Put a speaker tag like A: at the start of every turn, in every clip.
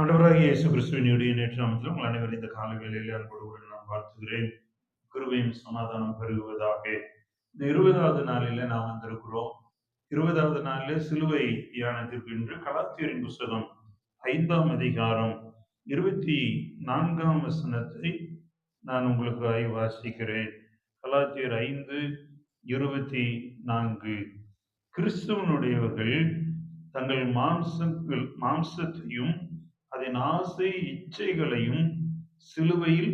A: ஆண்டவராக இயேசு கிறிஸ்துவினுடைய நேற்று நாமத்தில் உங்கள் அனைவரும் இந்த கால வேலையில் அன்போடு கூட நான் வாழ்த்துகிறேன். குருவையும் சமாதானம் பெருகுவதாக. இந்த இருபதாவது நாளில நாம் வந்திருக்கிறோம். இருபதாவது நாளில் சிலுவை தியானத்திற்கு என்று கலாத்தியரின் புஸ்தகம் ஐந்தாம் அதிகாரம் இருபத்தி நான்காம் வசனத்தை நான் உங்களுக்காக வாசிக்கிறேன். கலாத்தியர் ஐந்து இருபத்தி நான்கு. கிறிஸ்துவனுடையவர்கள் தங்கள் மாம்சங்கள் மாம்சத்தையும் அதன் ஆசை இச்சைகளையும் சிலுவையில்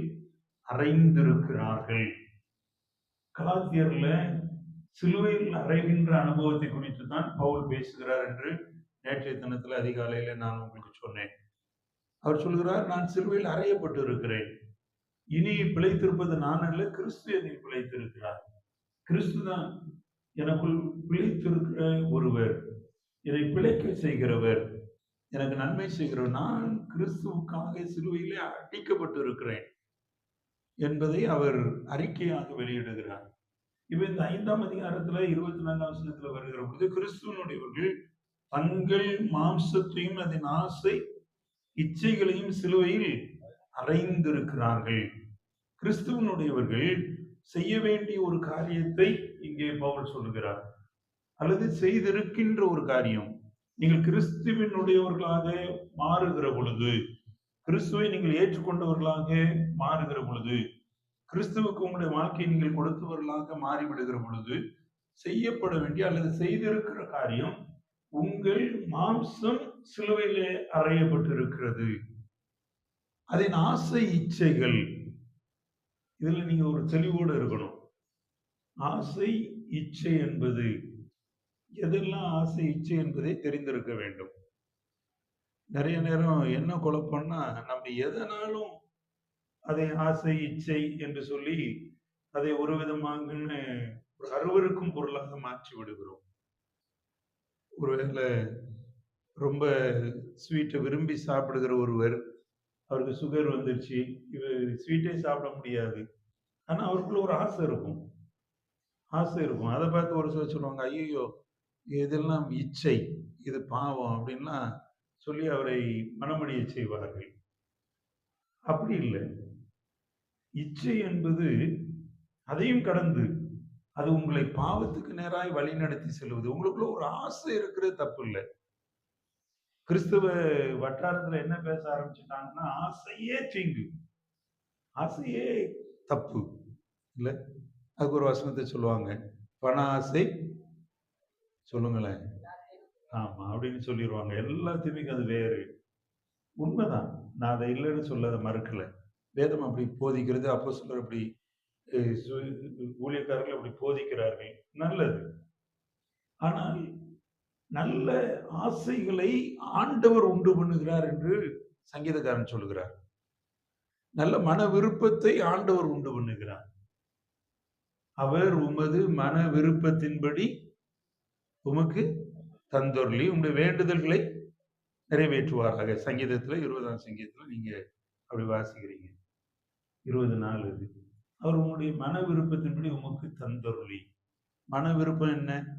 A: அறைந்திருக்கிறார்கள். கலாத்தியர்ல சிலுவையில் அறைகின்ற அனுபவத்தை குறித்து தான் பவுல் பேசுகிறார் என்று நேற்றைய தினத்தில் அதிகாலையில நான் உங்களுக்கு சொன்னேன். அவர் சொல்கிறார் நான் சிலுவையில் அறையப்பட்டு இருக்கிறேன் இனி பிழைத்திருப்பது நான் அல்ல கிறிஸ்து என்னை பிழைத்திருக்கிறார். கிறிஸ்து தான் எனக்குள் பிழைத்திருக்கிற ஒருவர் என்னை பிழைக்க செய்கிறவர். எனக்கு நன்மை செய்கிறோம். நான் கிறிஸ்துவுக்காக சிலுவையிலே அடிக்கப்பட்டு இருக்கிறேன் என்பதை அவர் அறிக்கையாக வெளியிடுகிறார். இப்ப இந்த ஐந்தாம் அதிகாரத்துல இருபத்தி நாலாம் வசனத்துல வருகிற பொழுது கிறிஸ்துவனுடையவர்கள் தங்கள் மாம்சத்தையும் அதன் ஆசை இச்சைகளையும் சிலுவையில் அறைந்திருக்கிறார்கள். கிறிஸ்துவனுடையவர்கள் செய்ய வேண்டிய ஒரு காரியத்தை இங்கே பவுல் சொல்கிறார் அல்லது செய்திருக்கின்ற ஒரு காரியம். நீங்கள் கிறிஸ்துவினுடையவர்களாக மாறுகிற பொழுது கிறிஸ்துவை நீங்கள் ஏற்றுக்கொண்டவர்களாக மாறுகிற பொழுது கிறிஸ்துவுக்கு உங்களுடைய வாழ்க்கையை நீங்கள் கொடுத்தவர்களாக மாறிவிடுகிற பொழுது செய்யப்பட வேண்டிய அல்லது செய்திருக்கிற காரியம் உங்கள் மாம்சம் சிலுவையிலே அறையப்பட்டிருக்கிறது. அதன் ஆசை இச்சைகள். இதுல நீங்க ஒரு தெளிவோடு இருக்கணும். ஆசை இச்சை என்பது எதெல்லாம் ஆசை இச்சை என்பதை தெரிந்திருக்க வேண்டும். நிறைய நேரம் என்ன குழப்பம்னா நம்ம எதனாலும் அதை ஆசை இச்சை என்று சொல்லி அதை ஒரு விதமாக ஒரு அருவருக்கும் பொருளாக மாற்றி விடுகிறோம். ஒருவேளை ரொம்ப ஸ்வீட்டை விரும்பி சாப்பிடுகிற ஒருவர் அவருக்கு சுகர் வந்துருச்சு இவர் ஸ்வீட்டே சாப்பிட முடியாது. ஆனால் அவருக்குள்ள ஒரு ஆசை இருக்கும். ஆசை இருக்கும். அதை பார்த்து ஒரு சிலர் சொல்லுவாங்க ஐயோ இதெல்லாம் இச்சை இது பாவம் அப்படின்லாம் சொல்லி அவரை மனமடிய செய்வார்கள். அப்படி இல்லை. இச்சை என்பது அதையும் கடந்து அது உங்களை பாவத்துக்கு நேராய் வழி நடத்தி செல்வது. உங்களுக்குள்ள ஒரு ஆசை இருக்கிறது தப்பு இல்லை. கிறிஸ்துவ வட்டாரத்துல என்ன பேச ஆரம்பிச்சுட்டாங்கன்னா ஆசையே தீங்கு. ஆசையே தப்பு. இல்ல? அதுக்கு ஒரு வசனத்தை சொல்லுவாங்க. பண ஆசை சொல்லுங்களேன். ஆமா அப்படின்னு சொல்லிடுவாங்க எல்லாத்தையுமே அது வேறு. உண்மைதான். நான் அதை இல்லைன்னு சொல்ல அதை மறுக்கல. வேதம் அப்படி போதிக்கிறது அப்போ சொல்ற அப்படி சு- ஊழியக்காரர்கள் அப்படி போதிக்கிறார்கள். நல்லது. ஆனால் நல்ல ஆசைகளை ஆண்டவர் உண்டு பண்ணுகிறார் என்று சங்கீதக்காரன் சொல்லுகிறார். நல்ல மன விருப்பத்தை ஆண்டவர் உண்டு பண்ணுகிறார். அவர் உமது மன விருப்பத்தின்படி உமக்கு தந்தொருளி உங்களுடைய வேண்டுதல்களை நிறைவேற்றுவாராக. சங்கீதத்தில் இருபதாம் சங்கீதத்தில் நீங்கள் அப்படி வாசிக்கிறீங்க. இருபது நாள் இது. அவர் உங்களுடைய மன விருப்பத்தின்படி உமக்கு தந்தொருளி மன விருப்பம் என்ன?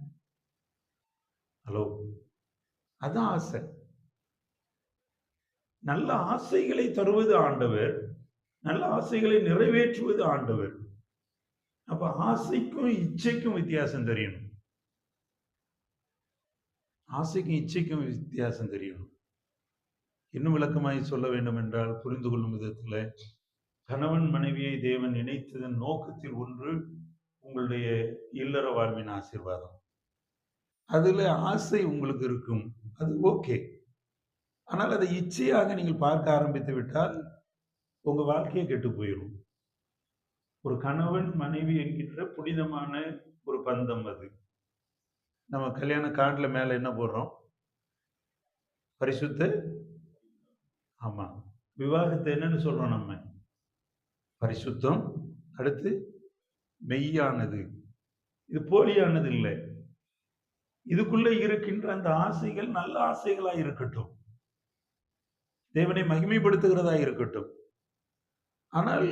A: ஹலோ. அதான் ஆசை. நல்ல ஆசைகளை தருவது ஆண்டவர். நல்ல ஆசைகளை நிறைவேற்றுவது ஆண்டவர். அப்ப ஆசைக்கும் இச்சைக்கும் வித்தியாசம் தெரியணும். ஆசைக்கும் இச்சைக்கும் வித்தியாசம் தெரியணும் இன்னும் விளக்கமாய் சொல்ல வேண்டும் என்றால் புரிந்து கொள்ளும் விதத்தில் கணவன் மனைவியை தேவன் இணைத்ததன் நோக்கத்தில் ஒன்று உங்களுடைய இல்லற வாழ்வின் ஆசீர்வாதம். அதில் ஆசை உங்களுக்கு இருக்கும். அது ஓகே. ஆனால் அதை இச்சையாக நீங்கள் பார்க்க ஆரம்பித்து விட்டால் உங்கள் வாழ்க்கையை கெட்டு போயிடும் ஒரு கணவன் மனைவி என்கின்ற புனிதமான ஒரு பந்தம் அது. நம்ம கல்யாண கார்டுல மேலே என்ன போடுறோம்? பரிசுத்து? ஆமாம் விவாகத்தை என்னன்னு சொல்கிறோம் நம்ம. பரிசுத்தம். அடுத்து மெய்யானது. இது போலியானது இல்லை. இதுக்குள்ளே இருக்கின்ற அந்த ஆசைகள் நல்ல ஆசைகளாக இருக்கட்டும். தேவனை மகிமைப்படுத்துகிறதா இருக்கட்டும். ஆனால்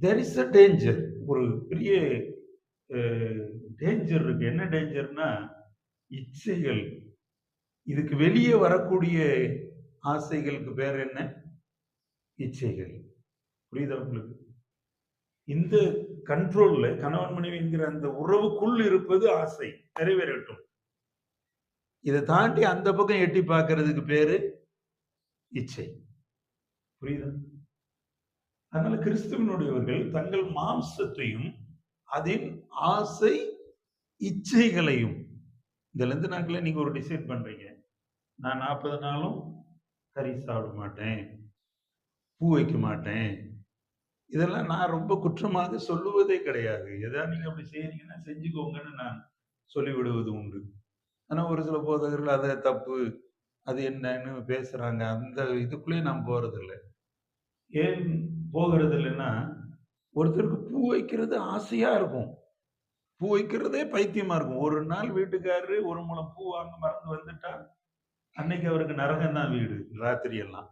A: தெர் இஸ் அ டேஞ்சர் ஒரு பெரிய டேஞ்சர் இருக்கு. என்ன டேஞ்சர்னா இச்சைகள். இதுக்கு வெளியே வரக்கூடிய ஆசைகளுக்கு பேர் என்ன? இச்சைகள். புரியுதா உங்களுக்கு? இந்த கண்ட்ரோல்ல கணவன் மனைவி என்கிற அந்த உறவுக்குள் இருப்பது ஆசை. நிறைவேறட்டும். இதை தாண்டி அந்த பக்கம் எட்டி பார்க்கறதுக்கு பேரு இச்சை. புரியுதா? அதனால கிறிஸ்துவனுடையவர்கள் தங்கள் மாம்சத்தையும் அதன் ஆசை இச்சைகளையும் இந்த லெந்து நாட்களில் ஒரு டிசைட் பண்ணுறீங்க நான் நாற்பது நாளும் கறி சாப்பிட மாட்டேன். பூ வைக்க மாட்டேன். இதெல்லாம் நான் ரொம்ப குற்றமாக சொல்லுவதே கிடையாது. எதாவது நீங்கள் அப்படி செய்கிறீங்கன்னா செஞ்சுக்கோங்கன்னு நான் சொல்லிவிடுவது உண்டு. ஆனால் ஒரு சில போதகர்கள் அதை தப்பு அது என்னன்னு பேசுகிறாங்க அந்த இதுக்குள்ளேயே நான் போகிறதில்ல ஏன் போகிறது இல்லைன்னா ஒருத்தருக்கு பூ வைக்கிறது ஆசையாக இருக்கும். பூ வைக்கிறதே பைத்தியமா இருக்கும். ஒரு நாள் வீட்டுக்காரரு ஒரு மூலம் பூ வாங்க மறந்து வந்துட்டா அன்னைக்கு அவருக்கு நரகம் தான் வீடு ராத்திரி எல்லாம்.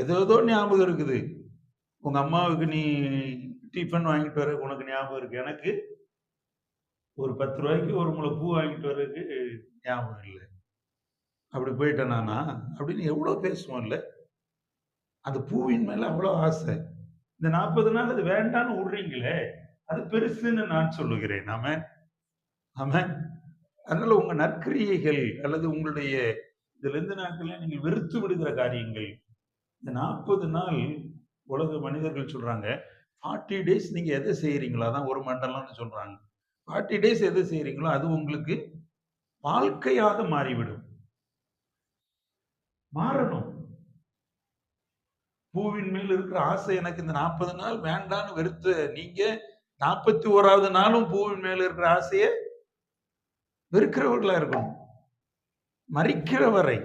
A: ஏதோ ஞாபகம் இருக்குது. உங்க அம்மாவுக்கு நீ டிஃபன் வாங்கிட்டு வர உனக்கு ஞாபகம் இருக்கு. எனக்கு ஒரு பத்து ரூபாய்க்கு ஒரு முளை பூ வாங்கிட்டு வர்றதுக்கு ஞாபகம் இல்லை. அப்படி போயிட்டேன் நானா? அப்படின்னு எவ்வளோ பேசுவோம் இல்லை? அந்த பூவின் மேலே அவ்வளோ ஆசை. இந்த நாற்பது நாள் அது வேண்டான்னு விடுறீங்களே? அது பெருசுன்னு நான் சொல்லுகிறேன். நாம ஆம அதனால உங்க நற்கிரியைகள் அல்லது உங்களுடைய இதுல இருந்து நாட்கள்ல நீங்கள் வெறுத்து விடுகிற காரியங்கள். இந்த நாற்பது நாள் உலக மனிதர்கள் சொல்றாங்க ஃபார்ட்டி டேஸ் நீங்க எதை செய்யறீங்களோ அதான் ஒரு மண்டலம்னு சொல்றாங்க. ஃபார்ட்டி டேஸ் எதை செய்யறீங்களோ அது உங்களுக்கு வாழ்க்கையாக மாறிவிடும். மாறணும். பூவின் மேல் இருக்கிற ஆசை எனக்கு இந்த நாற்பது நாள் வேண்டான்னு வெறுத்த நீங்க நாற்பத்தி ஓராவது நாளும் பூவின் மேல இருக்கிற ஆசையை வெறுக்கிறவர்களா இருக்கணும். மறிக்கிற வரை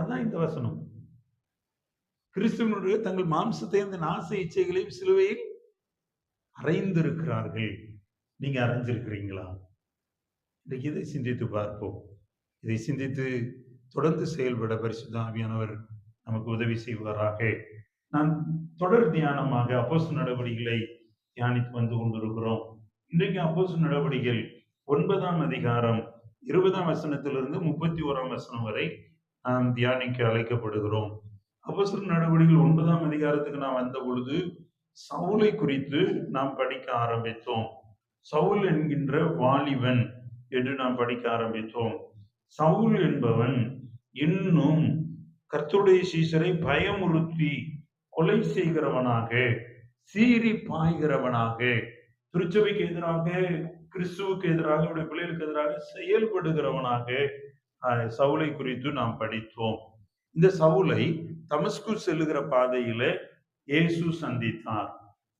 A: அதான் இந்த வசனம். கிறிஸ்துவனுடைய தங்கள் மாம்சத்தை அந்த நாச இச்சைகளையும் சிலுவையில் அறைந்திருக்கிறார்கள். நீங்க அரைஞ்சிருக்கிறீங்களா இன்றைக்கு இதை சிந்தித்து பார்ப்போம்? இதை சிந்தித்து தொடர்ந்து செயல்பட பரிசுத்த நமக்கு உதவி செய்வாராக. நான் தொடர் தியானமாக அப்போசு நடவடிக்கைகளை தியானித்து வந்து கொண்டிருக்கிறோம். இன்றைக்கு அப்போசு நடவடிக்கைகள் ஒன்பதாம் அதிகாரம் இருபதாம் வசனத்திலிருந்து முப்பத்தி ஓராம் வசனம் வரை நாம் தியானிக்க அழைக்கப்படுகிறோம். அப்போசு நடவடிக்கைகள் ஒன்பதாம் அதிகாரத்துக்கு நாம் வந்த பொழுது சவுலை குறித்து நாம் படிக்க ஆரம்பித்தோம். சவுல் என்கின்ற வாலிபன் என்று நாம் படிக்க ஆரம்பித்தோம். சவுல் என்பவன் இன்னும் கர்த்துடைய சீசரை பயமுறுத்தி கொலை செய்கிறவனாக சீறி பாய்கிறவனாக திருச்சபைக்கு எதிராக கிறிஸ்துவுக்கு எதிராக அவருடைய பிள்ளைகளுக்கு எதிராக செயல்படுகிறவனாக சவுலை குறித்து நாம் படித்தோம். இந்த சவுலை தமஸ்கு செல்லுகிற பாதையில இயேசு சந்தித்தார்.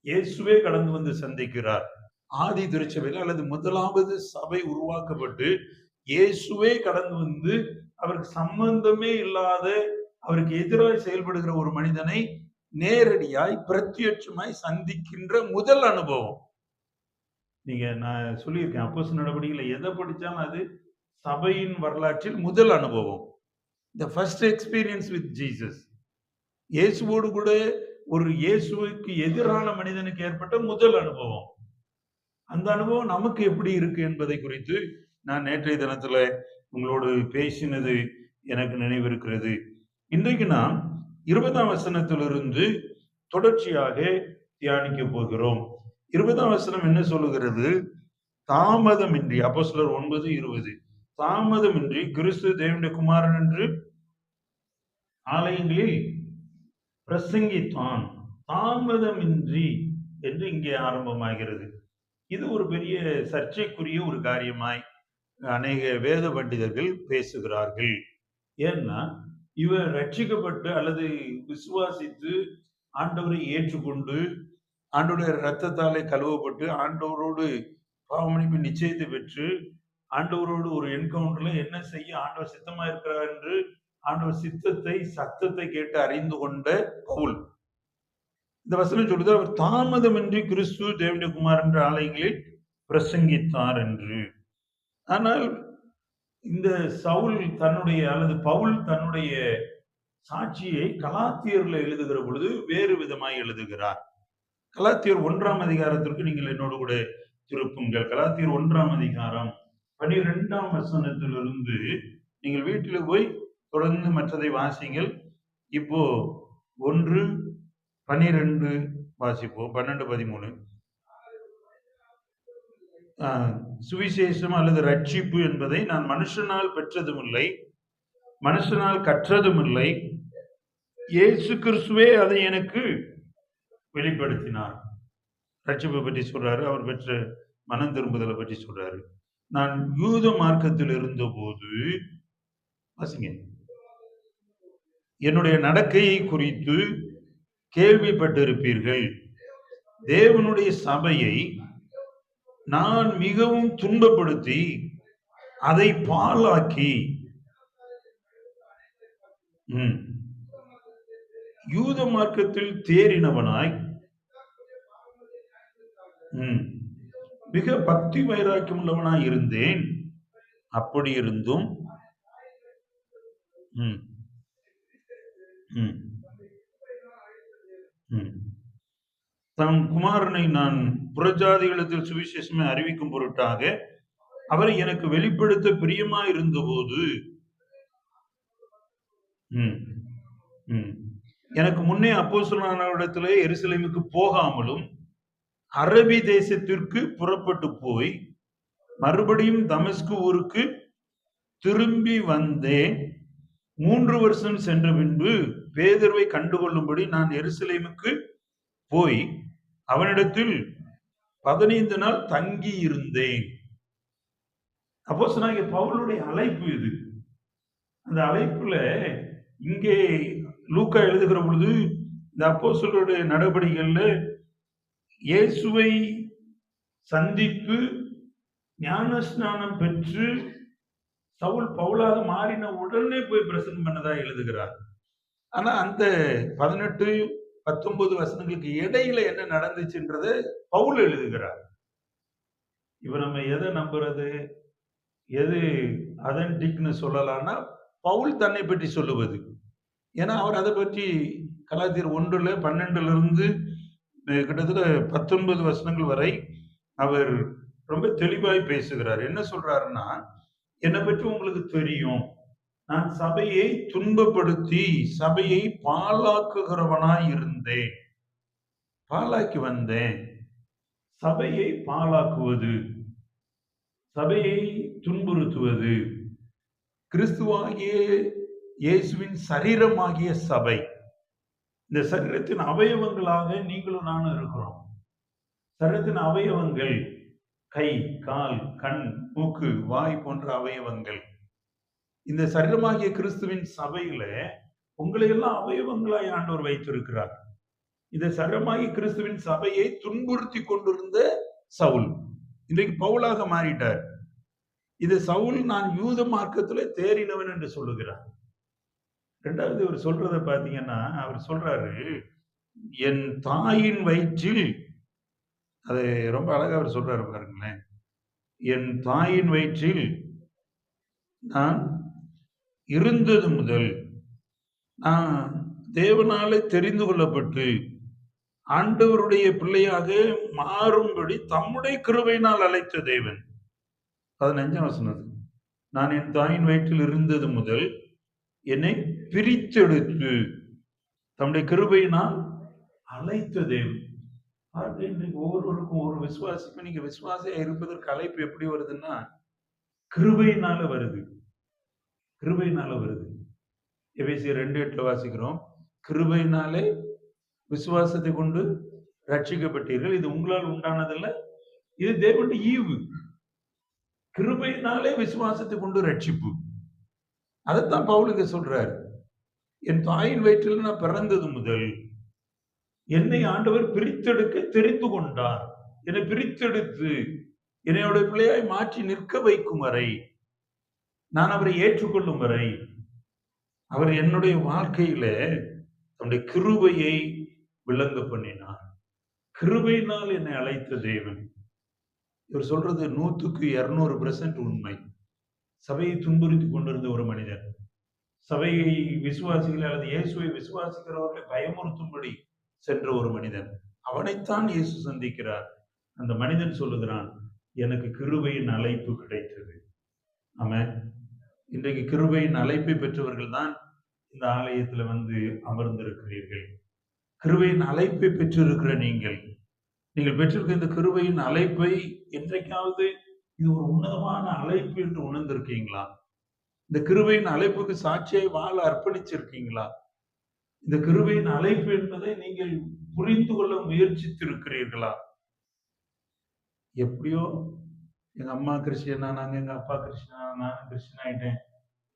A: இயேசுவே கடந்து வந்து சந்திக்கிறார். ஆதி திருச்சபையில் அல்லது முதலாவது சபை உருவாக்கப்பட்டு இயேசுவே கடந்து வந்து அவருக்கு சம்பந்தமே இல்லாத அவருக்கு எதிராக செயல்படுகிற ஒரு மனிதனை நேரடியாய் பிரத்யட்சமாய் சந்திக்கின்ற முதல் அனுபவம். நீங்க நான் சொல்லியிருக்கேன் அப்போஸ் நடவடிக்கைகளை எதை படித்தாலும் அது சபையின் வரலாற்றில் முதல் அனுபவம். The first experience with Jesus இயேசுவோடு கூட ஒரு இயேசுவுக்கு எதிரான மனிதனுக்கு ஏற்பட்ட முதல் அனுபவம். அந்த அனுபவம் நமக்கு எப்படி இருக்கு என்பதை குறித்து நான் நேற்றைய தினத்துல உங்களோடு பேசினது எனக்கு நினைவிருக்கிறது. இன்றைக்கு நான் இருபதாம் வசனத்திலிருந்து தொடர்ச்சியாக தியானிக்க போகிறோம். இருபதாம் வசனம் என்ன சொல்லுகிறது? தாமதமின்றி அப்போ சிலர் ஒன்பது இருபது. தாமதமின்றி கிறிஸ்து தேவனுடைய குமாரன் என்று ஆலயங்களில் பிரசங்கித்தான். தாமதமின்றி என்று இங்கே ஆரம்பமாகிறது. இது ஒரு பெரிய சர்ச்சைக்குரிய ஒரு காரியமாய் அநேக வேத பண்டிதர்கள் பேசுகிறார்கள். ஏன்னா இவர் ரட்சிக்கப்பட்டு அல்லது விசுவாசித்து ஆண்டவரை ஏற்றுக்கொண்டு ஆண்டோடைய ரத்தத்தாலே கழுவப்பட்டு ஆண்டவரோடு பாவமணிப்பு நிச்சயத்தை பெற்று ஆண்டவரோடு ஒரு என்கவுண்டர்ல என்ன செய்ய ஆண்டவர் சித்தமா இருக்கிறார் என்று ஆண்டவர் சித்தத்தை சத்தத்தை கேட்டு அறிந்து கொண்ட பவுல். இந்த வசனம் சொல்லுது அவர் தாமதமின்றி கிறிஸ்து தேவனுடைய குமார் என்ற ஆலயங்களில் பிரசங்கித்தார் என்று. ஆனால் இந்த சவுல் தன்னுடைய அல்லது பவுல் தன்னுடைய சாட்சியை கலாத்தியர்ல எழுதுகிற பொழுது வேறு விதமாய் எழுதுகிறார். கலாத்தியர் ஒன்றாம் அதிகாரத்திற்கு நீங்கள் என்னோடு கூட திருப்புங்கள். கலாத்தியர் ஒன்றாம் அதிகாரம் பனிரெண்டாம் வசனத்திலிருந்து நீங்கள் வீட்டில் போய் தொடர்ந்து மற்றதை வாசிங்கள். இப்போ ஒன்று பனிரெண்டு வாசிப்போம். பன்னெண்டு பதிமூணு. சுவிசேஷம் அல்லது ரட்சிப்பு என்பதை நான் மனுஷனால் பெற்றதும் இல்லை மனுஷனால் கற்றதும் இல்லை இயேசு கிறிஸ்துவே அதை எனக்கு வெளிப்படுத்தினார். ரட்சிப்பை பற்றி சொல்றாரு அவர் பெற்ற மனம் திரும்புதலை பற்றி சொல்றாரு. நான் யூத மார்க்கத்தில் இருந்தபோது வாசிங்க. என்னுடைய நடக்கையை குறித்து கேள்விப்பட்டிருப்பீர்கள். தேவனுடைய சபையை நான் மிகவும் துன்பப்படுத்தி அதை பாழாக்கி. ம், யூத மார்க்கத்தில் தேறினவனாய் ம், மிக பக்தி வைராக்கியம் உள்ளவனாய் இருந்தேன். அப்படி இருந்தும் ம், ம், ம். தன் குமாரனை நான் புறஜாதிகளத்தில் சுவிசேஷமை அறிவிக்கும் பொருட்டாக அவரை எனக்கு வெளிப்படுத்த பிரியமா இருந்தபோது ம், ம். எனக்கு முன்னே அப்போஸ்தலனானவரிடத்திலே எருசலேமுக்கு போகாமலும் அரபி தேசத்திற்கு புறப்பட்டு போய் மறுபடியும் தமஸ்கு ஊருக்கு திரும்பி வந்தேன் மூன்று வருஷம் சென்ற பின்பு பேதர்வை கண்டுகொள்ளும்படி நான் எருசலேமுக்கு போய் அவனிடத்தில் பதினைந்து நாள் தங்கி இருந்தேன் அப்போ பவுலுடைய அழைப்பு இது. அந்த அழைப்புல இங்கே லூக்கா எழுதுகிற பொழுது இந்த அப்போஸ்தலருடைய நடவடிக்கைகள்ல இயேசுவை சந்தித்து ஞானஸ்நானம் பெற்று சவுல் பவுலாக மாறின உடனே போய் பிரசங்கம் பண்ணதா எழுதுகிறார். ஆனா அந்த பதினெட்டு பத்தொன்பது வசனங்களுக்கு இடையில என்ன நடந்துச்சுன்றது பவுல் எழுதுகிறார். இப்ப நம்ம எதை நம்புறது? எது அதன்டிக்னு சொல்லலாம்னா பவுல் தன்னை பற்றி சொல்லுவது. ஏன்னா அவர் அதை பற்றி கலாச்சார ஒன்றுல பன்னெண்டுல இருந்து கிட்டத்தட்ட பத்தொன்பது வசனங்கள் வரை அவர் ரொம்ப தெளிவாய் பேசுகிறார். என்ன சொல்றாருன்னா என்னை பற்றி உங்களுக்கு தெரியும். நான் சபையை துன்பப்படுத்தி சபையை பாலாக்குகிறவனாய் இருந்தேன். பாலாக்கி வந்தேன். சபையை பாலாக்குவது சபையை துன்புறுத்துவது கிறிஸ்துவாகிய இயேசுவின் சரீரமாகிய சபை. இந்த சரீரத்தின் அவயவங்களாக நீங்களும் நானும் இருக்கிறோம். சரீரத்தின் அவயவங்கள் கை கால் கண் மூக்கு வாய் போன்ற அவயவங்கள். இந்த சரீரமாகிய கிறிஸ்துவின் சபையில உங்களை எல்லாம் அவயவங்களாய் ஆண்டவர் வைத்திருக்கிறார். இந்த சரீரமாகிய கிறிஸ்துவின் சபையை துன்புறுத்தி கொண்டிருந்த சவுல். இன்றைக்கு பவுலாக மாறிட்டார். இது சவுல் நான் யூத மார்க்கத்துல தேறினவன் என்று சொல்லுகிறார். ரெண்டாவது அவர் சொல்றத பாத்தீங்கன்னா அவர் சொல்றாரு என் தாயின் வயிற்றில் அதை ரொம்ப அழகா அவர் சொல்றாரு பாருங்களேன். என் தாயின் வயிற்றில் நான் இருந்தது முதல். நான் தேவனாலே தெரிந்து கொள்ளப்பட்டு ஆண்டவருடைய பிள்ளையாக மாறும்படி தம்முடைய கிருவையினால் அழைத்த தேவன். பதினஞ்சாம் வசனது நான் என் தாயின் வயிற்றில் இருந்தது முதல் என்னை பிரித்தெடுத்து தம்முடைய கிருபையினால் அழைத்த தேவன். அது இன்றைக்கு ஒவ்வொருவருக்கும் ஒரு விசுவாசிக்கும் நீங்க விசுவாசியா இருப்பதற்கு அழைப்பு எப்படி வருதுன்னா கிருபையினால வருது. கிருபையினால வருது. எபிசி ரெண்டு எட்டுல வாசிக்கிறோம். கிருபையினாலே விசுவாசத்தை கொண்டு ரட்சிக்கப்பட்டீர்கள் இது உங்களால் உண்டானதல்ல. இது தேவனுடைய ஈவு. கிருபையினாலே விசுவாசத்தை கொண்டு ரட்சிப்பு அதைத்தான் பவுலுக்கு சொல்றார். என் தாயின் வயிற்றில் நான் பிறந்தது முதல் என்னை ஆண்டவர் பிரித்தெடுக்க தெரிந்து கொண்டார். என்னை பிரித்தெடுத்து என்னையோட பிள்ளையாய் மாற்றி நிற்க வைக்கும் வரை நான் அவரை ஏற்றுக்கொள்ளும் வரை அவர் என்னுடைய வாழ்க்கையில தன்னுடைய கிருபையை விளங்க பண்ணினார். கிருபையினால் என்னை அழைத்த தேவன். இவர் சொல்றது நூத்துக்கு இருநூறு பெர்சன்ட் உண்மை. சபையை துன்புறுத்தி கொண்டிருந்த ஒரு மனிதன் சபையை விசுவாசிகளை அல்லது இயேசுவை விசுவாசிக்கிறவர்களை பயமுறுத்தும்படி சென்ற ஒரு மனிதன். அவனைத்தான் இயேசு சந்திக்கிறார். அந்த மனிதன் சொல்லுகிறான் எனக்கு கிருபையின் அழைப்பு கிடைத்தது. ஆமாம் இன்றைக்கு கிருபையின் அழைப்பை பெற்றவர்கள் தான் இந்த ஆலயத்துல வந்து அமர்ந்திருக்கிறீர்கள். கிருபையின் அழைப்பை பெற்றிருக்கிற நீங்கள் நீங்கள் பெற்றிருக்க இந்த கிருபையின் அழைப்பை என்றைக்காவது இது ஒரு உன்னதமான அழைப்பு என்று உணர்ந்திருக்கீங்களா? இந்த கிருபையின் அழைப்புக்கு சாட்சியை வாழ அர்ப்பணிச்சிருக்கீங்களா? இந்த கிருபையின் அழைப்பு என்பதை நீங்கள் புரிந்து கொள்ள முயற்சித்திருக்கிறீர்களா? எப்படியோ எங்க அம்மா கிறிஸ்டியனா நாங்க எங்க அப்பா கிறிஸ்டியனா நான் கிறிஸ்டியன் ஆயிட்டேன்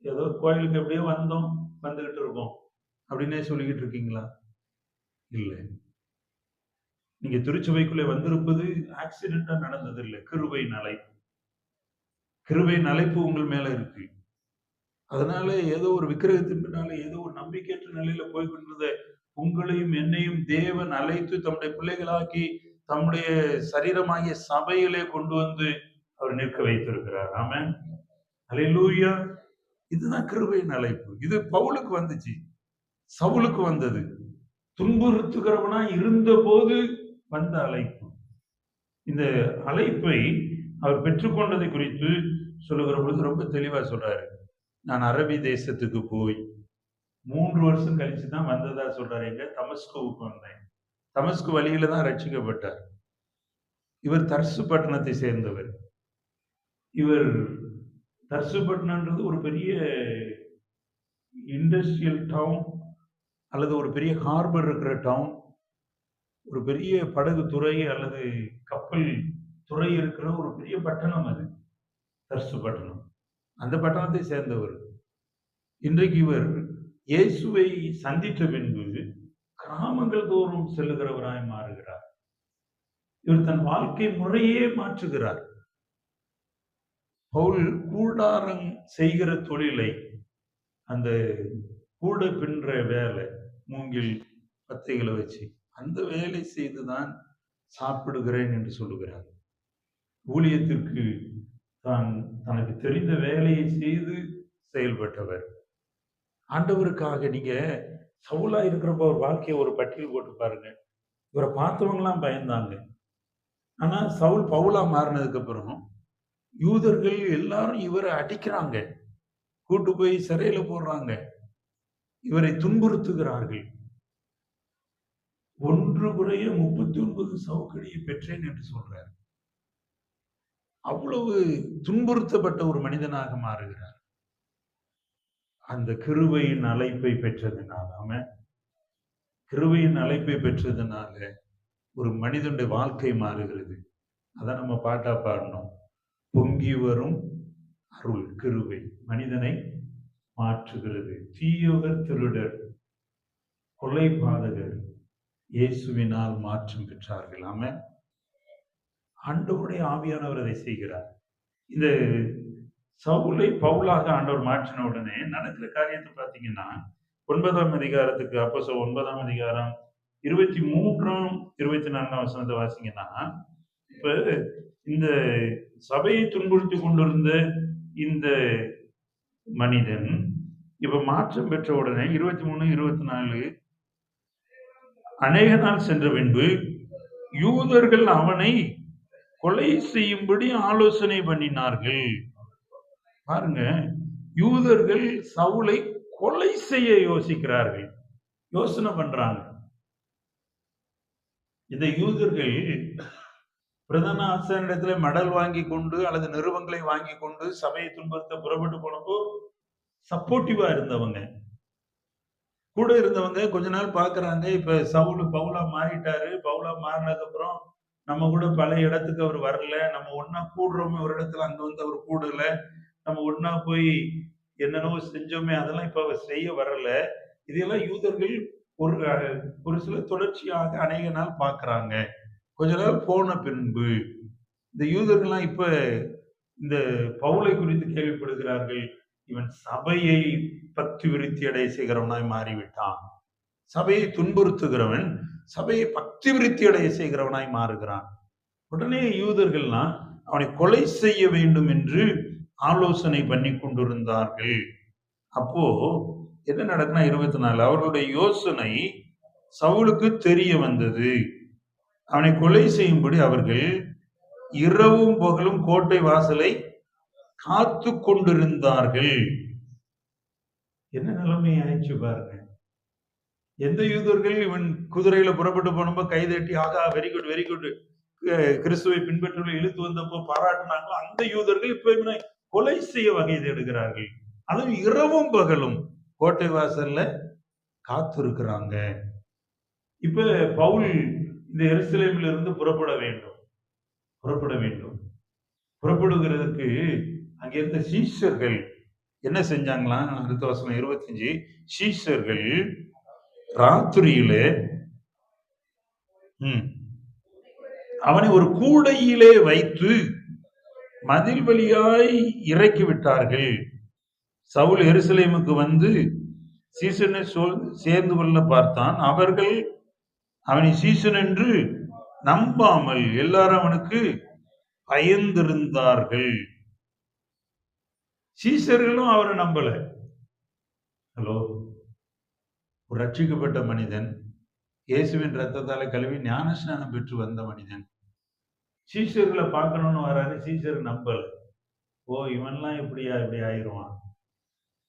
A: ஏதோ கோயிலுக்கு எப்படியோ வந்தோம் வந்துகிட்டு இருக்கோம் அப்படின்னே சொல்லிக்கிட்டு இருக்கீங்களா? இல்லை. நீங்க திருச்சபைக்குள்ளே வந்திருப்பது ஆக்சிடென்டா நடந்தது இல்லை கிருபை நலை. கிருபை நலைப்பு உங்கள் மேல இருக்கு. அதனால ஏதோ ஒரு விக்கிரகத்தின் பின்னால ஏதோ ஒரு நம்பிக்கையற்ற நிலையில போய் கொண்டிருந்த உங்களையும் என்னையும் தேவன் அழைத்து தம்முடைய பிள்ளைகளாக்கி தம்முடைய சரீரமாகிய சபையிலே கொண்டு வந்து அவர் நிற்க வைத்திருக்கிறார். ஆமென். அல்லேலூயா இதுதான் கிருபையின் அழைப்பு. இது பவுலுக்கு வந்துச்சு. சவுலுக்கு வந்தது. துன்புறுத்துகிறவனா இருந்த போது வந்த அழைப்பு. இந்த அழைப்பை அவர் பெற்றுக்கொண்டதை குறித்து சொல்லுகிற பொழுது ரொம்ப தெளிவா சொல்றாரு. நான் அரபி தேசத்துக்கு போய் மூன்று வருஷம் கழிச்சு தான் வந்ததா சொல்றாரு. எங்க? தமஸ்கோவுக்கு வந்தேன். தமஸ்கு வழியில தான் ரட்சிக்கப்பட்டார். இவர் தர்சு பட்டணத்தை சேர்ந்தவர். இவர் தர்சு ஒரு பெரிய இண்டஸ்ட்ரியல் டவுன் அல்லது ஒரு பெரிய ஹார்பர் இருக்கிற டவுன் ஒரு பெரிய படகு துறை அல்லது கப்பல் துறை இருக்கிற ஒரு பெரிய பட்டணம் அது தர்சு பட்டணம் அந்த பட்டணத்தை சேர்ந்தவர். இன்றைக்கு இவர் இயேசுவை சந்தித்த பின்பு கிராமங்கள் தோறும் செல்லுகிறவராய் மாறுகிறார். இவர் தன் வாழ்க்கை முறையே மாற்றுகிறார். பவுல் கூடாரம் செய்கிற தொழிலை அந்த கூட பின்ற வேலை மூங்கில் பத்தைகளை வச்சு அந்த வேலை செய்துதான் சாப்பிடுகிறேன் என்று சொல்லுகிறார். ஊழியத்திற்கு தான் தனக்கு தெரிந்த வேலையை செய்து செயல்பட்டவர். ஆண்டவருக்காக நீங்க சவுலா இருக்கிறப்ப ஒரு வாழ்க்கையை ஒரு பட்டியல் போட்டு பாருங்க. இவரை பார்த்தவங்கலாம் பயந்தாங்க. ஆனா சவுல் பவுலா மாறினதுக்கு அப்புறம் யூதர்கள் எல்லாரும் இவரை அடிக்கிறாங்க. கூட்டு போய் சிறையில போடுறாங்க. இவரை துன்புறுத்துகிறார்கள். ஒன்று குறைய முப்பத்தி ஒன்பது சவுக்கடியை பெற்றேன் என்று சொல்றார். அவ்வளவு துன்புறுத்தப்பட்ட ஒரு மனிதனாக மாறுகிறார். அந்த கிருவையின் அழைப்பை பெற்றதுனால அவன் அழைப்பை பெற்றதுனால ஒரு மனிதனுடைய வாழ்க்கை மாறுகிறது. அதை நம்ம பாட்டா பாடணும். பொங்கி வரும் அருள் கிருவை மனிதனை மாற்றுகிறது. தீயோகர் திருடர் கொலை பாதகர் இயேசுவினால் மாற்றம் பெற்றார்கள். ஆம ஆண்டவருடைய ஆவியானவர் அதை செய்கிறார். இந்த சவுலை பவுலாக ஆண்டவர் மாற்றின உடனே நடக்கிற காரியத்தை பார்த்தீங்கன்னா ஒன்பதாம் அதிகாரத்துக்கு அப்போ ஒன்பதாம் அதிகாரம் இருபத்தி மூன்றாம் இருபத்தி நான்காம் வசனத்தை வாசிங்கன்னா இப்போ இந்த சபையை துன்புறுத்தி கொண்டிருந்த இந்த மனிதன் இப்ப மாற்றம் பெற்ற உடனே இருபத்தி மூணு இருபத்தி நாலு அநேக நாள் சென்ற பின்பு யூதர்கள் அவனை கொலை செய்யும்படி ஆலோசனை பண்ணினார்கள். பாருங்க யூதர்கள் சவுளை கொலை செய்ய யோசிக்கிறார்கள். யோசனை பண்றாங்க. இந்த யூதர்கள் பிரதான ஆசிரியரிடத்துல மெடல் வாங்கி கொண்டு அல்லது நிறுவங்களை வாங்கி கொண்டு சபையை துன்புறுத்த புறப்பட்டு போனப்போ சப்போர்ட்டிவா இருந்தவங்க. கூட இருந்தவங்க கொஞ்ச நாள் பாக்குறாங்க. இப்ப சவுல் பவுலா மாறிட்டாரு. பவுலா மாறினதுக்கு அப்புறம் நம்ம கூட பல இடத்துக்கு அவர் வரல. நம்ம ஒன்னா கூடுறோமே ஒரு இடத்துல அங்க வந்து அவர் கூடல. நம்ம ஒன்னா போய் என்னென்னவோ செஞ்சோமே அதெல்லாம் இப்ப அவர் செய்ய வரல. இதெல்லாம் யூதர்கள் ஒரு ஒரு சில தொடர்ச்சியாக அநேக நாள் பாக்குறாங்க. கொஞ்ச நேரம் போன பின்பு இந்த யூதர்கள்லாம் இப்ப இந்த பவுலை குறித்து கேள்விப்படுகிறார்கள். இவன் சபையை பத்து விருத்தி அடைய செய்கிறவனாய் மாறிவிட்டான். சபையை துன்புறுத்துகிறவன் சபையை பக்தி விருத்தி அடைய செய்கிறவனாய் மாறுகிறான். உடனே யூதர்கள்லாம் அவனை கொலை செய்ய வேண்டும் என்று ஆலோசனை பண்ணி கொண்டிருந்தார்கள். அப்போ என்ன நடக்குன்னா இருபத்தி நாலு அவர்களுடைய யோசனை சவுலுக்கு தெரிய வந்தது. அவனை கொலை செய்யும்படி அவர்கள் இரவும் பகலும் கோட்டை வாசலை காத்து கொண்டிருந்தார்கள். என்ன நிலைமை ஆயிடுச்சு பாருங்க. எந்த யூதர்கள் இவன் குதிரையில புறப்பட்டு போனப்போ கைதட்டி ஆகா வெரி குட் வெரி குட் கிறிஸ்துவை பின்பற்றி இழுத்து வந்தப்போ பாராட்டினாங்களோ அந்த யூதர்கள் இப்ப கொலை செய்ய வகை தேடுகிறார்கள். அதுவும் இரவும் பகலும் கோட்டை வாசல்ல காத்திருக்கிறாங்க. இப்ப பவுல் இந்த எருசலேமில் இருந்து புறப்பட வேண்டும். புறப்பட வேண்டும். புறப்படுகிறதுக்கு அங்கே இருந்த சீஷர்கள் என்ன செஞ்சாங்களாம் அடுத்த வசனம் இருபத்தஞ்சு. சீஷர்கள் ராத்திரியில ம், அவனை ஒரு கூடையிலே வைத்து மதில் வழியாய் இறக்கி விட்டார்கள். சவுல் எருசலேமுக்கு வந்து சீசனை சொல் சேர்ந்து கொள்ள பார்த்தான். அவர்கள் அவனை சீசன் என்று நம்பாமல் எல்லாரும் அவனுக்கு பயந்திருந்தார்கள். சீசர்களும் அவரை நம்பல. ஹலோ? ஒரு ரட்சிக்கப்பட்ட மனிதன் இயேசுவின் ரத்தத்தால கழுவி ஞானஸ்நானம் பெற்று வந்த மனிதன். சீசர்களை பார்க்கணும்னு வராரு சீசர் நம்பல. ஓ இவன்லாம் இப்படியா இப்படி ஆயிடுவான்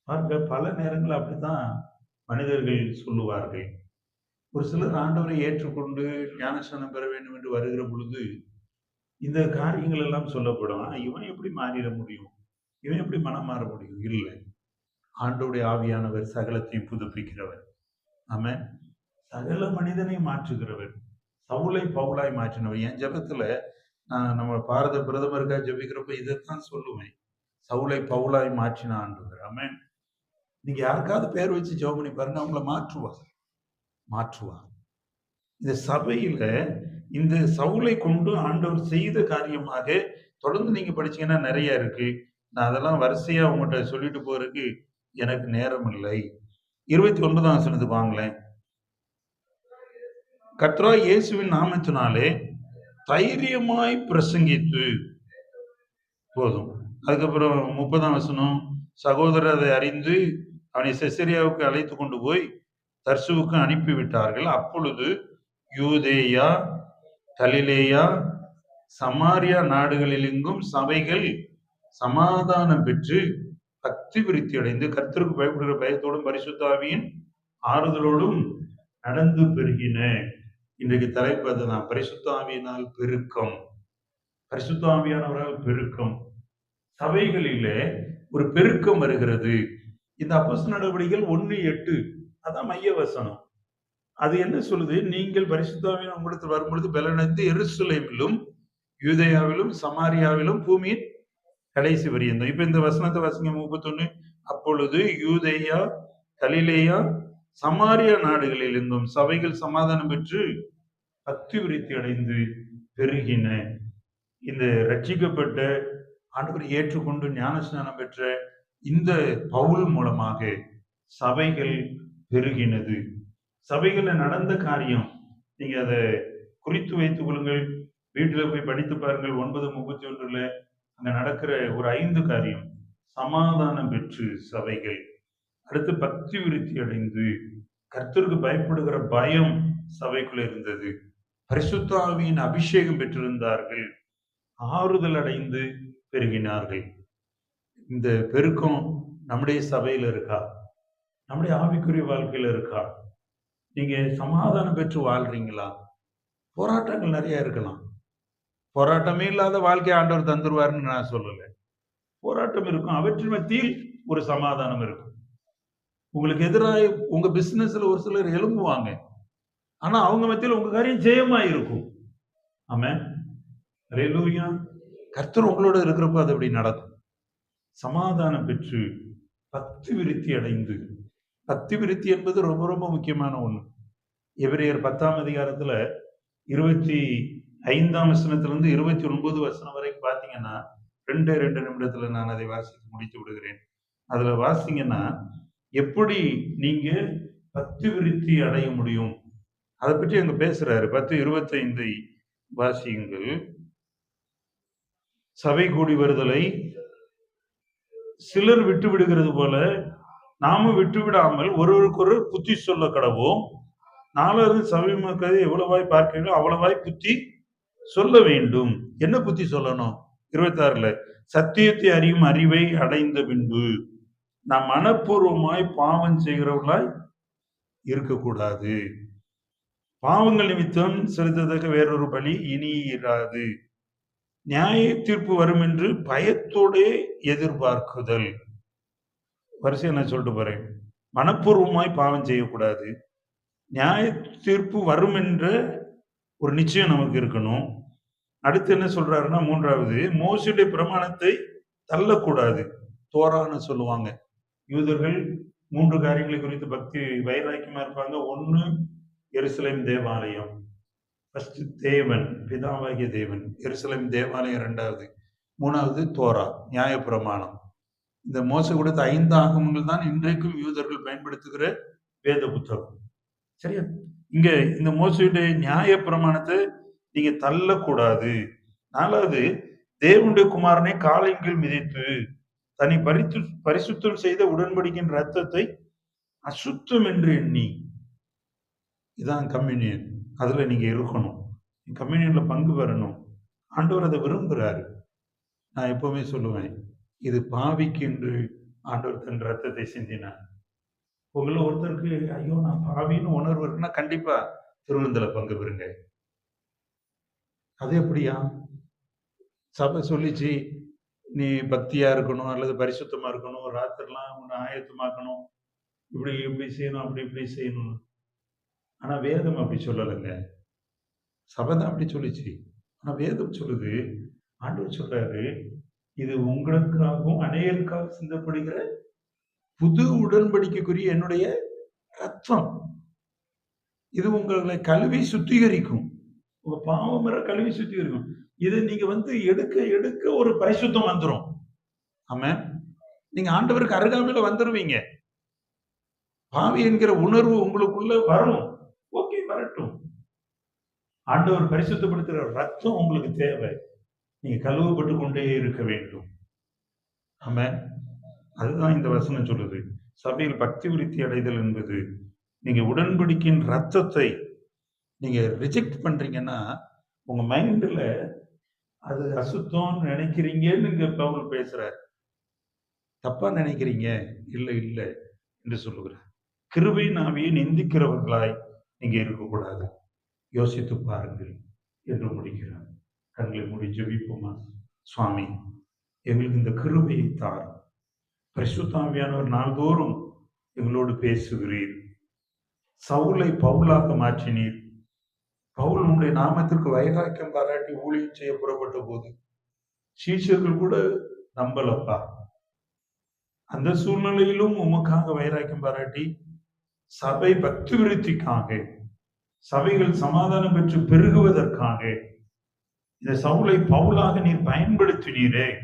A: பார்க்க பல நேரங்கள் அப்படித்தான் மனிதர்கள் சொல்லுவார்கள். ஒரு சிலர் ஆண்டவரை ஏற்றுக்கொண்டு ஞானஸ்தானம் பெற வேண்டும் என்று வருகிற பொழுது இந்த காரியங்கள் எல்லாம் சொல்லப்படும். இவன் எப்படி மாறிட முடியும்? இவன் எப்படி மனம் மாற முடியும்? இல்லை. ஆண்டோடைய ஆவியானவர் சகலத்தையும் புதுப்பிக்கிறவர். ஆம சகல மனிதனை மாற்றுகிறவர். சவுளை பவுலாய் மாற்றினவர். என் ஜபத்துல நான் நம்ம பாரத பிரதமருக்காக ஜபிக்கிறப்ப இதைத்தான் சொல்லுவேன். சவுளை பவுலாய் மாற்றின ஆண்டவர். ஆமென். நீங்க யாருக்காவது பேர் வச்சு ஜெபம் பண்ணி பாருங்க அவங்கள மாற்றுவாங்க மாற்றுவார். இந்த சபையில இந்த சவுளை கொண்டு ஆண்டவர் செய்த காரியமாக தொடர்ந்து நீங்க படிச்சீங்கன்னா நிறைய இருக்கு. நான் அதெல்லாம் வரிசையா உங்கள்கிட்ட சொல்லிட்டு போறதுக்கு எனக்கு நேரம் இல்லை இருபத்தி ஒன்பதாம் வசனத்துக்கு வாங்களேன். கத்ரா இயேசுவின் நாமத்தினாலே தைரியமாய் பிரசங்கித்து. போதும். அதுக்கப்புறம் முப்பதாம் வசனம் சகோதரர் அதை அறிந்து அவனை செசரியாவுக்கு அழைத்து கொண்டு போய் தர்சுவுக்கு அனுப்பிவிட்டார்கள். அப்பொழுது யூதேயா கலிலேயா சமாரியா நாடுகளிலெங்கும் சபைகள் சமாதானம் பெற்று பக்தி விருத்தி அடைந்து கர்த்தருக்கு பயப்படுகிற பயத்தோடும் பரிசுத்தாவியின் ஆறுதலோடும் நடந்து பெருகின. இன்றைக்கு தலைப்பு அதுதான். பரிசுத்தாவியினால் பெருக்கம். பரிசுத்தாவியானவரால் பெருக்கம். சபைகளிலே ஒரு பெருக்கம் வருகிறது. இந்த அப்போச நடவடிக்கைகள் ஒன்று எட்டு. அதான் மைய வசனம். அது என்ன சொல்லுது? நீங்கள் பரிசுத்தாவின் உங்களுக்கு வரும்பொழுது பலனடைந்து எருசலேமிலும் யூதயாவிலும் சமாரியாவிலும் பூமியின் கடைசி வரியந்தம் இப்ப இந்த வசனத்தை வசங்க முப்பத்தொன்னு. அப்பொழுது யூதேயா கலிலேயா சமாரியா நாடுகளில் இருந்தும் சபைகள் சமாதானம் பெற்று அத்திவிருத்தி அடைந்து பெருகின. இந்த ரட்சிக்கப்பட்ட ஆண்டவரை ஏற்றுக்கொண்டு ஞானஸ்நானம் பெற்ற இந்த பவுல் மூலமாக சபைகள் பெருகினது. சபைகளில் நடந்த காரியம் நீங்க அதை குறித்து வைத்துக் கொள்ளுங்கள். வீட்டுல போய் படித்து பாருங்கள். ஒன்பது முப்பத்தி ஒன்றுல அங்க நடக்கிற ஒரு ஐந்து காரியம் சமாதானம் பெற்று சபைகள். அடுத்து பக்தி விருத்தி அடைந்து கர்த்தருக்கு பயப்படுகிற பயம் சபைக்குள்ள இருந்தது. பரிசுத்தாவியின் அபிஷேகம் பெற்றிருந்தார்கள். ஆறுதல் அடைந்து பெருகினார்கள். இந்த பெருக்கம் நம்முடைய சபையில் இருக்கா? நம்முடைய ஆவிக்குரிய வாழ்க்கையில் இருக்கா? நீங்கள் சமாதானம் பெற்று வாழ்றீங்களா? போராட்டங்கள் நிறைய இருக்கலாம். போராட்டமே இல்லாத வாழ்க்கை ஆண்டவர் தந்துருவாருன்னு நான் சொல்லலை. போராட்டம் இருக்கும். அவற்றின் மத்தியில் ஒரு சமாதானம் இருக்கும். உங்களுக்கு எதிராக உங்கள் பிஸ்னஸில் ஒரு சிலர் எழும்புவாங்க. ஆனால் அவங்க மத்தியில் உங்கள் காரியம் ஜெயமாக இருக்கும். ஆமாம் அல்லேலூயா கர்த்தர் உங்களோட இருக்கிறப்ப அது அப்படி நடக்கும்? சமாதானம் பெற்று பத்து விருத்தி அடைந்து பக்தி விருத்தி என்பது ரொம்ப ரொம்ப முக்கியமான ஒன்று எபிரியர் பத்தாம் அதிகாரத்துல இருபத்தி ஐந்தாம் வசனத்திலிருந்து இருபத்தி ஒன்பது வசனம் வரைக்கும் பார்த்தீங்கன்னா ரெண்டு ரெண்டு நிமிடத்துல நான் அதை வாசித்து முடித்து விடுகிறேன். அதுல வாசிங்கன்னா எப்படி நீங்க பக்தி விருத்தி அடைய முடியும்? அதை பற்றி அங்க பேசுறாரு. பத்து இருபத்தைந்தை வாசியுங்கள். சபை கூடி வருதலை சிலர் விட்டு விடுகிறது போல நாமும் விட்டு விடாமல் புத்தி சொல்ல கடவோம். நாலாவது சமீபத்தை எவ்வளவாய் பார்க்கிறீங்களோ அவ்வளவாய் புத்தி சொல்ல வேண்டும். என்ன புத்தி சொல்லணும்? இருபத்தாறுல சத்தியத்தை அறியும் அறிவை அடைந்த பின்பு நாம் மனப்பூர்வமாய் பாவம் செய்கிறவர்களாய் இருக்கக்கூடாது. பாவங்கள் நிமித்தம் செலுத்தத்தக்க வேறொரு பலி இனி இராது. நியாய தீர்ப்பு வரும் என்று பயத்தோடே எதிர்பார்க்குதல். வரிசையை நான் சொல்லிட்டு போறேன்? மனப்பூர்வமாய் பாவம் செய்யக்கூடாது. நியாய தீர்ப்பு வரும் என்ற ஒரு நிச்சயம் நமக்கு இருக்கணும். அடுத்து என்ன சொல்றாருன்னா மூன்றாவது மோசியுடைய பிரமாணத்தை தள்ளக்கூடாது. தோரான்னு சொல்லுவாங்க. யூதர்கள் மூன்று காரியங்களை குறித்து பக்தி வைராக்கியமா இருப்பாங்க. ஒன்று எருசலேம் தேவாலயம். ஃபர்ஸ்ட் தேவன் பிதாவாகிய தேவன். எருசலேம் தேவாலயம் ரெண்டாவது மூணாவது தோரா நியாயப்பிரமாணம். இந்த மோச கொடுத்த ஐந்து ஆகமங்கள் தான் இன்றைக்கும் யூதர்கள் பயன்படுத்துகிற வேத புத்தகம். சரியா? இங்க இந்த மோசையுடைய நியாய பிரமாணத்தை நீங்க தள்ளக்கூடாது. நாலாவது தேவனுடைய குமாரனை காலின்கீழ் மிதித்து தன்னை பரித்து பரிசுத்தம் செய்த உடன்படிக்கையின் ரத்தத்தை அசுத்தம் என்று எண்ணி. இதான் கம்யூனியன். அதுல நீங்க இருக்கணும். கம்யூனியன்ல பங்கு பெறணும். ஆண்டவர் அதை விரும்புகிறாரு நான் எப்பவுமே சொல்லுவேன் இது பாவிக்கு என்று ஆண்டவர் தன் ரத்தத்தை சிந்தினார். உங்களை ஒருத்தருக்கு ஐயோ நான் பாவின்னு உணர்வு இருக்குன்னா கண்டிப்பா திருவிழந்தில பங்கு பெறுங்க. அது எப்படியா? சபை சொல்லிச்சு நீ பக்தியா இருக்கணும் அல்லது பரிசுத்தமா இருக்கணும் ராத்திரிலாம் உன்னை ஆயத்தமாக்கணும் இப்படி இப்படி செய்யணும் அப்படி இப்படி செய்யணும் ஆனா வேதம் அப்படி சொல்லலைங்க. சபை தான் அப்படி சொல்லிச்சு. ஆனா வேதம் சொல்லுது ஆண்டவர் சொல்றாரு இது உங்களுக்காகவும் அநேகருக்காக சிந்தப்படுகிற புது உடன்படிக்கைக்குரிய என்னுடைய ரத்தம். இது உங்களை கழுவி சுத்திகரிக்கும். உங்க பாவம் வர கழுவி சுத்திகரிக்கும். இது நீங்க வந்து எடுக்க எடுக்க ஒரு பரிசுத்தம் வந்துடும் ஆமா நீங்க ஆண்டவருக்கு அருகாமையில வந்துருவீங்க. பாவி என்கிற உணர்வு உங்களுக்குள்ள வரும். ஓகே வரட்டும். ஆண்டவர் பரிசுத்தப்படுத்துகிற ரத்தம் உங்களுக்கு தேவை. நீங்கள் கழுவப்பட்டு கொண்டே இருக்க வேண்டும். ஆம அதுதான் இந்த வசனம் சொல்லுது. சபையில் பக்தி விருத்தி அடைதல் என்பது நீங்கள் உடன்படிக்கையின் ரத்தத்தை நீங்கள் ரிஜெக்ட் பண்ணுறீங்கன்னா உங்கள் மைண்டில் அது அசுத்தம்னு நினைக்கிறீங்கன்னு இங்கே பவுல் பேசுகிறார் தப்பாக நினைக்கிறீங்க? இல்லை இல்லை என்று சொல்லுகிறார். கிருபை நாவியை நிந்திக்கிறவர்களாய் நீங்கள் இருக்கக்கூடாது. யோசித்து பாருங்கள் என்று முடிக்கிறார். கண்களை மூடி ஜெபிப்போமா? சுவாமி எங்களுக்கு இந்த கிருபையை தார் பரிசுத்தாமியானவர் நாள்தோறும் எங்களோடு பேசுகிறீர். சவுலை பவுலாக மாற்றினீர். பவுல் உங்களுடைய நாமத்திற்கு வைராக்கியம் பாராட்டி ஊழியம் செய்ய புறப்பட்ட போது சீஷர்கள் கூட நம்பலப்பா. அந்த சூழ்நிலையிலும் உமக்காக வைராக்கியம் பாராட்டி சபை பக்தி விருத்திக்காக சபைகள் சமாதானம் பெற்று பெருகுவதற்காக இந்த சவுளை பவுலாக நீர் பயன்படுத்தினீரே.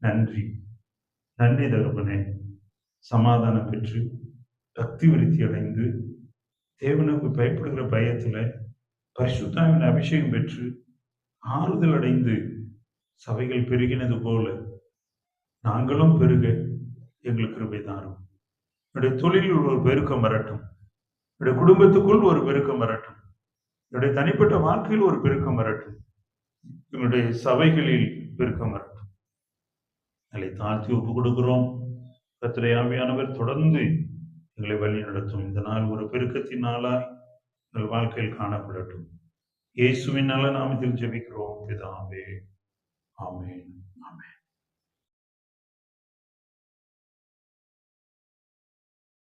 A: நன்றி. நன்றி தருமனே சமாதானம் பெற்று பக்தி விருத்தி அடைந்து தேவனுக்கு பயப்படுகிற பயத்தில் பரிசுத்தாவின் அபிஷேகம் பெற்று ஆறுதல் அடைந்து சபைகள் பெருகினது போல நாங்களும் பெருக எங்களுக்கு கிருபை தாரும். என்னுடைய தொழிலில் ஒரு பெருக்கம் வரட்டும். என்னுடைய குடும்பத்துக்குள் ஒரு பெருக்கம் வரட்டும். என்னுடைய தனிப்பட்ட வாழ்க்கையில் ஒரு பெருக்கம் வரட்டும். எங்களுடைய சபைகளில் பெருக்கம் வரட்டும் எங்களை தாழ்த்தி ஒப்பு கொடுக்கிறோம் கத்திரை ஆவியானவர் தொடர்ந்து எங்களை வழி நடத்தும். இந்த நாள் ஒரு பெருக்கத்தின் நாளாய் எங்கள் வாழ்க்கையில் காணப்படட்டும். இயேசுவின் நல்ல நாமத்தில் ஜெபிக்கிறோம். பிதாவே ஆமென்.